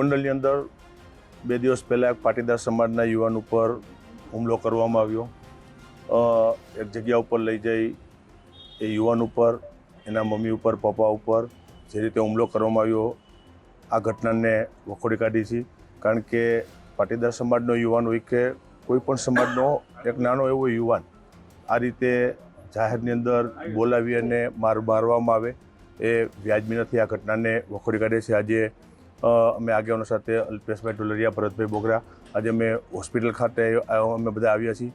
ગોંડલની અંદર બે દિવસ પહેલાં એક પાટીદાર સમાજના યુવાન ઉપર હુમલો કરવામાં આવ્યો. એક જગ્યા ઉપર લઈ જઈ એ યુવાન ઉપર, એના મમ્મી ઉપર, પપ્પા ઉપર જે રીતે હુમલો કરવામાં આવ્યો, આ ઘટનાને વખોડી કાઢી છે. કારણ કે પાટીદાર સમાજનો યુવાન હોય કે કોઈ પણ સમાજનો એક નાનો એવો યુવાન આ રીતે જાહેરની અંદર બોલાવી અને માર મારવામાં આવે એ વ્યાજબી નથી આ ઘટનાને વખોડી કાઢે છે. આજે અમે આગેવાનો સાથે અલ્પેશભાઈ ઢોલરિયા, ભરતભાઈ બોગરા, આજે અમે હોસ્પિટલ ખાતે અમે બધા આવ્યા છીએ.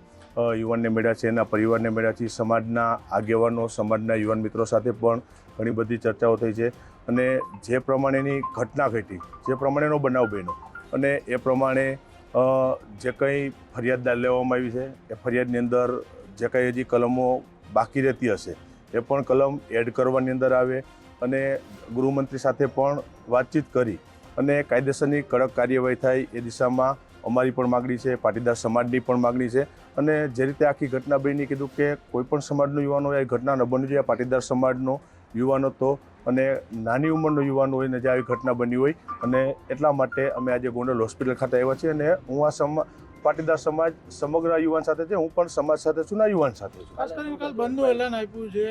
યુવાનને મળ્યા છે, એના પરિવારને મળ્યા છીએ, સમાજના આગેવાનો, સમાજના યુવાન મિત્રો સાથે પણ ઘણી બધી ચર્ચાઓ થઈ છે. અને જે પ્રમાણેની ઘટના ઘટી, જે પ્રમાણેનો બનાવ બન્યો, અને એ પ્રમાણે જે કંઈ ફરિયાદ લેવામાં આવી છે, એ ફરિયાદની અંદર જે કંઈ હજી કલમો બાકી રહેતી હશે, એ પણ કલમ એડ કરવાની અંદર આવે. અને ગૃહમંત્રી સાથે પણ વાતચીત કરી અને કાયદેસરની કડક કાર્યવાહી થાય એ દિશામાં અમારી પણ માગણી છે, પાટીદાર સમાજની પણ માગણી છે. અને જે રીતે આખી ઘટના બની કીધું કે કોઈપણ સમાજનો યુવાન હોય ઘટના ન બનવી જોઈએ પાટીદાર સમાજનો યુવાન હતો અને નાની ઉંમરનો યુવાન હોય ને જે આવી ઘટના બની હોય. અને એટલા માટે અમે આજે ગોંડલ હોસ્પિટલ ખાતે આવ્યા છીએ અને હું આ સમા પાટીદાર સમાજ સમગ્ર યુવાન સાથે છે. હું પણ સમાજ સાથે છું ના યુવાન સાથે છું. ખાસ કરીને કાલ બંધનું એલાન આપ્યું છે.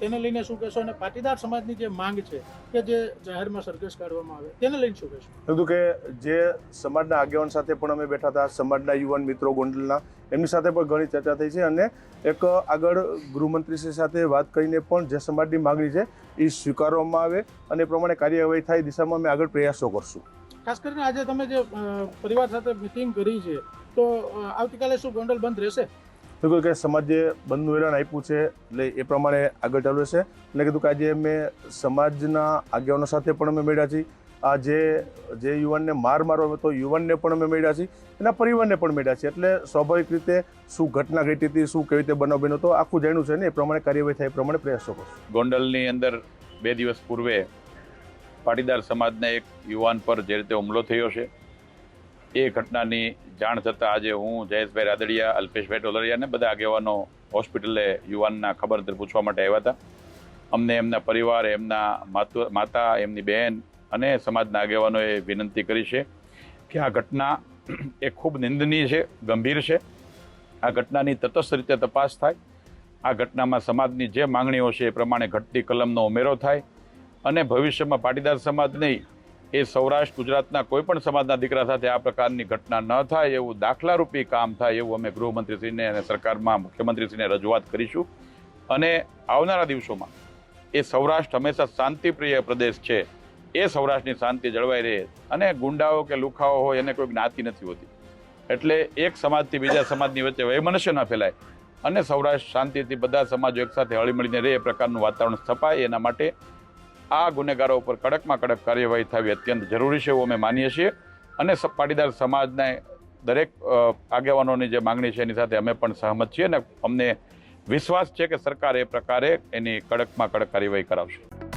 તેને લઈને શું કહેશો? અને પાટીદાર સમાજની જે માંગ છે કે જે જાહેરમાં સરઘસ કાઢવામાં આવે તેને લઈને શું કહેશો? કીધું કે જે સમાજના આગેવાન સાથે પણ અમે બેઠા હતા સમાજના યુવાન મિત્રો ગોંડલના એમની સાથે પણ ઘણી ચર્ચા થઈ છે. અને એક આગળ ગૃહમંત્રીશ્રી સાથે વાત કરીને પણ જે સમાજની માગણી છે એ સ્વીકારવામાં આવે અને એ પ્રમાણે કાર્યવાહી થાય દિશામાં અમે આગળ પ્રયાસો કરશું. ખાસ કરીને આજે તમે જે પરિવાર સાથે મિટિંગ કરી છે તો આવતીકાલે શું ગોંડલ બંધ રહેશે? કીધું કે સમાજે બંધનું એલાન આપ્યું છે એટલે એ પ્રમાણે આગળ ચાલુ છે એટલે કીધું કે આજે અમે સમાજના આગેવાનો સાથે પણ અમે મળ્યા છીએ. આ જે જે યુવાનને માર મારવામાં હતો યુવાનને પણ અમે મળ્યા છીએ. એના પરિવારને પણ મળ્યા છીએ. એટલે સ્વાભાવિક રીતે શું ઘટના ઘટી હતી શું કેવી રીતે બનાવ બન્યો તો આખું જાણ્યું છે ને એ પ્રમાણે કાર્યવાહી થાય એ પ્રમાણે પ્રયાસો કરશું. ગોંડલની અંદર બે દિવસ પૂર્વે પાટીદાર સમાજના એક યુવાન પર જે રીતે હુમલો થયો છે, એ ઘટનાની જાણ થતાં આજે હું જયેશભાઈ રાદડિયા, અલ્પેશભાઈ ટોલરિયા અને બધા આગેવાનો હોસ્પિટલે યુવાનના ખબર પૂછવા માટે આવ્યા હતા. અમને એમના પરિવાર, એમના માતા, એમની બહેન અને સમાજના આગેવાનોએ વિનંતી કરી છે કે આ ઘટના એ ખૂબ નિંદનીય છે, ગંભીર છે. આ ઘટનાની તટસ્થ રીતે તપાસ થાય. આ ઘટનામાં સમાજની જે માંગણીઓ છે એ પ્રમાણે ઘટતી કલમનો ઉમેરો થાય. અને ભવિષ્યમાં પાટીદાર સમાજ નહીં, એ સૌરાષ્ટ્ર, ગુજરાતના કોઈ પણ સમાજના દીકરા સાથે આ પ્રકારની ઘટના ન થાય એવું દાખલારૂપી કામ થાય એવું અમે ગૃહમંત્રીશ્રીને અને સરકારમાં મુખ્યમંત્રીશ્રીને રજૂઆત કરીશું. અને આવનારા દિવસોમાં એ સૌરાષ્ટ્ર હંમેશા શાંતિપ્રિય પ્રદેશ છે. એ સૌરાષ્ટ્રની શાંતિ જળવાઈ રહે. અને ગુંડાઓ કે લુખાઓ હોય એને કોઈ જ્ઞાતિ નથી હોતી. એટલે એક સમાજથી બીજા સમાજની વચ્ચે વૈમનસ્ય ન ફેલાય. અને સૌરાષ્ટ્ર શાંતિથી બધા સમાજો એકસાથે હળીમળીને રહે એ પ્રકારનું વાતાવરણ સ્થપાય એના માટે આ ગુનેગારો ઉપર કડકમાં કડક કાર્યવાહી થવી અત્યંત જરૂરી છે એવું અમે માનીએ છીએ. અને પાટીદાર સમાજના દરેક આગેવાનોની જે માંગણી છે એની સાથે અમે પણ સહમત છીએ અને અમને વિશ્વાસ છે કે સરકાર એ પ્રકારે એની કડકમાં કડક કાર્યવાહી કરાવશે.